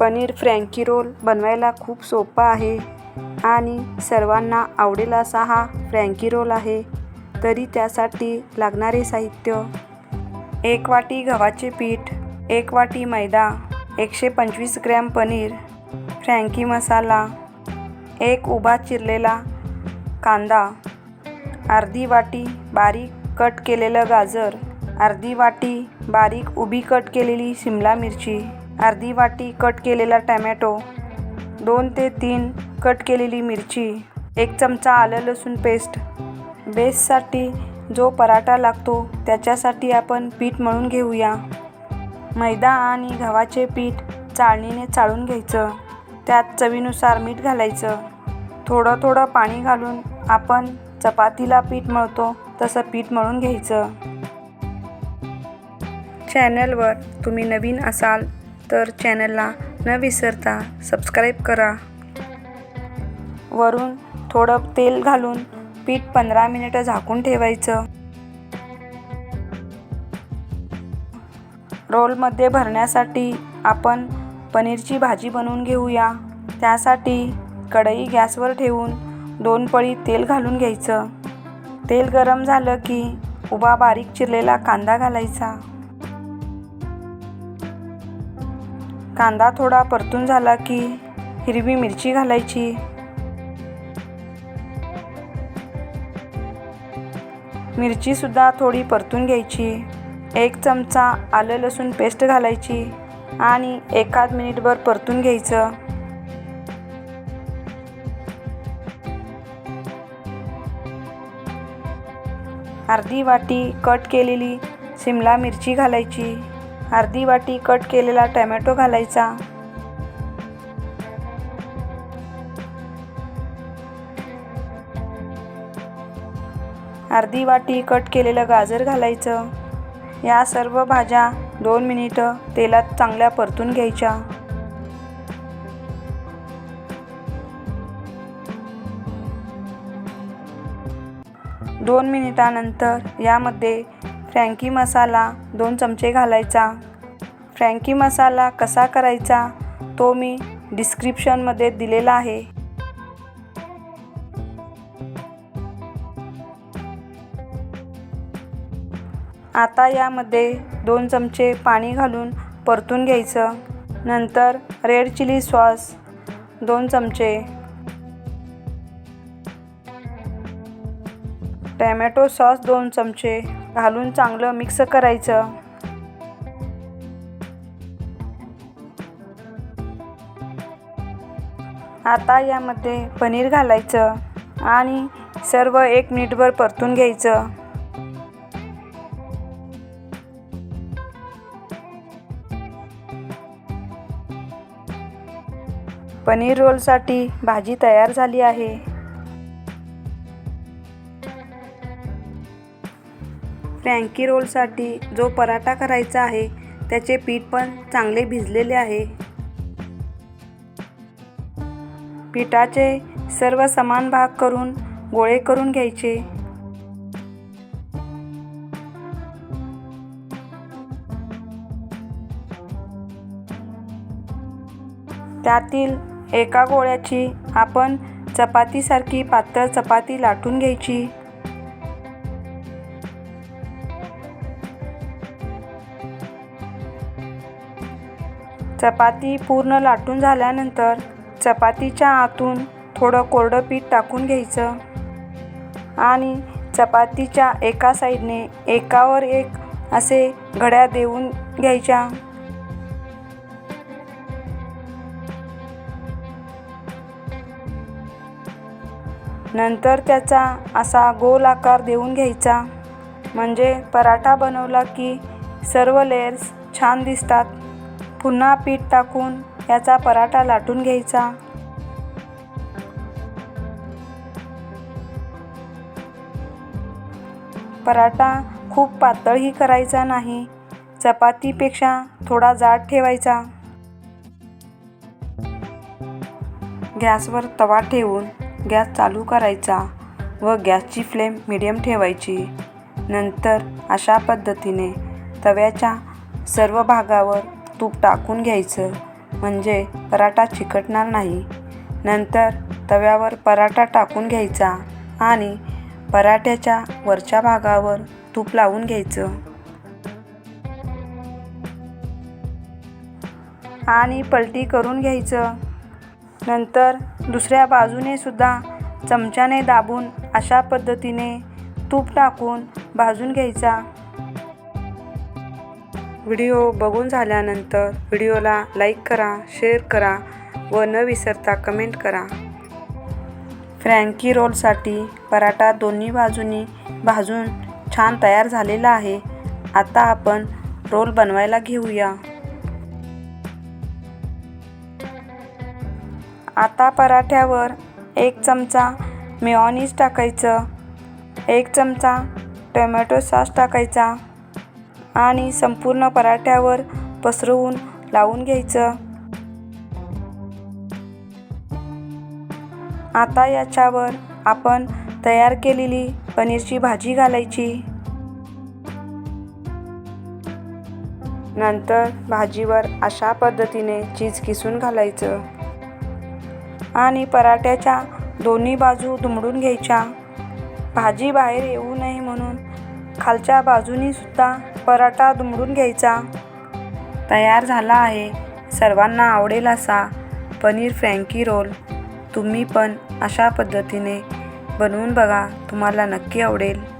Paneer Frankie role बनवायला खूप सोपा आहे. आणि सर्वांना आवडेल असा हा फ्रँकी रोल आहे. तरी त्यासाठी लागणारे साहित्य. एक वाटी गव्हाचे पीठ एक वाटी मैदा एकशे पंचवीस ग्रॅम पनीर फ्रँकी मसाला एक उभा चिरलेला कांदा अर्धी वाटी बारीक कट केलेलं गाजर अर्धी वाटी बारीक उभी कट केलेली शिमला मिरची अर्धी वाटी कट केलेला टॅमॅटो दोन ते तीन कट केलेली मिरची एक चमचा आलं लसूण पेस्ट. बेससाठी जो पराठा लागतो त्याच्यासाठी आपण पीठ मळून घेऊया. मैदा आणि गव्हाचे पीठ चाळणीने चाळून घ्यायचं. त्यात चवीनुसार मीठ घालायचं. थोडं थोडं पाणी घालून आपण चपातीला पीठ मळतो तसं पीठ मळून घ्यायचं. चॅनलवर तुम्ही नवीन असाल तर चॅनलला न विसरता सबस्क्राईब करा. वरून थोडं तेल घालून पीठ पंधरा मिनिटं झाकून ठेवायचं. रोलमध्ये भरण्यासाठी आपण पनीरची भाजी बनवून घेऊया. त्यासाठी कढई गॅसवर ठेवून दोन पळी तेल घालून घ्यायचं. तेल गरम झालं की उभा बारीक चिरलेला कांदा घालायचा. कांदा थोडा परतून झाला की हिरवी मिरची घालायची. मिरचीसुद्धा थोडी परतून घ्यायची. एक चमचा आलं लसूण पेस्ट घालायची आणि एखाद मिनिटभर परतून घ्यायचं. अर्धी वाटी कट केलेली शिमला मिरची घालायची. अर्धी वाटी कट केलेला टॅमॅटो घालायचा. अर्धी वाटी कट केलेलं गाजर घालायचं. या सर्व भाज्या दोन मिनिटं तेलात चांगल्या परतून घ्यायच्या. दोन मिनिटानंतर यामध्ये फ्रँकी मसाला दोन चमचे घालायचा. फ्रँकी मसाला कसा करायचा तो मी डिस्क्रिप्शनमध्ये दिलेला आहे. आता यामध्ये दोन चमचे पाणी घालून परतून घ्यायचं. नंतर रेड चिली सॉस दोन चमचे टॅमॅटो सॉस दोन चमचे घालून चांगलं मिक्स करायचं. आता यामध्ये पनीर घालायचं आणि सर्व एक मिनिटभर परतून घ्यायचं. पनीर रोलसाठी भाजी तयार झाली आहे. फ्रँकी रोलसाठी जो पराठा करायचा आहे त्याचे पीठ पण चांगले भिजलेले आहे. पिठाचे सर्व समान भाग करून गोळे करून घ्यायचे. त्यातील एका गोळ्याची आपण चपातीसारखी पातळ चपाती लाटून घ्यायची. चपाती पूर्ण लाटून झाल्यानंतर चपातीच्या आतून थोडं कोरडं पीठ टाकून घ्यायचं. आणि चपातीच्या एका साईडने एकावर एक असे घड्या देऊन घ्यायच्या. नंतर त्याचा असा गोल आकार देऊन घ्यायचा. म्हणजे पराठा बनवला की सर्व लेयर्स छान दिसतात. पुन्हा पीठ टाकून याचा पराठा लाटून घ्यायचा. पराठा खूप पातळही करायचा नाही चपातीपेक्षा थोडा जाड ठेवायचा. गॅसवर तवा ठेवून गॅस चालू करायचा व गॅसची फ्लेम मिडियम ठेवायची. नंतर अशा पद्धतीने तव्याच्या सर्व भागावर तूप टाकून घ्यायचं. म्हणजे पराठा चिकटणार नाही. नंतर तव्यावर पराठा टाकून घ्यायचा आणि पराठ्याच्या वरच्या भागावर तूप लावून घ्यायचं. आणि पलटी करून घ्यायचं. नंतर दुसऱ्या बाजूने सुद्धा चमच्याने दाबून अशा पद्धतीने तूप टाकून भाजून घ्यायचा. व्हिडिओ बघून झाल्यानंतर व्हिडिओला लाईक करा शेअर करा व न विसरता कमेंट करा. फ्रँकी रोलसाठी पराठा दोन्ही बाजूनी भाजून छान तयार झालेला आहे. आता आपण रोल बनवायला घेऊया. आता पराठ्यावर एक चमचा मेऑनीज टाकायचं एक चमचा टोमॅटो सॉस टाकायचा आणि संपूर्ण पराठ्यावर पसरवून लावून घ्यायचं. आता याच्यावर आपण तयार केलेली पनीरची भाजी घालायची. नंतर भाजीवर अशा पद्धतीने चीज किसून घालायचं. आणि पराठ्याच्या दोन्ही बाजू दुमडून घ्यायच्या. भाजी बाहेर येऊ नये म्हणून खालच्या बाजूनी सुद्धा पराठा दुमडून घ्यायचा. तयार झाला आहे. सर्वांना आवडेल असा पनीर फ्रँकी रोल. तुम्ही पण अशा पद्धतीने बनवून बघा. तुम्हाला नक्की आवडेल.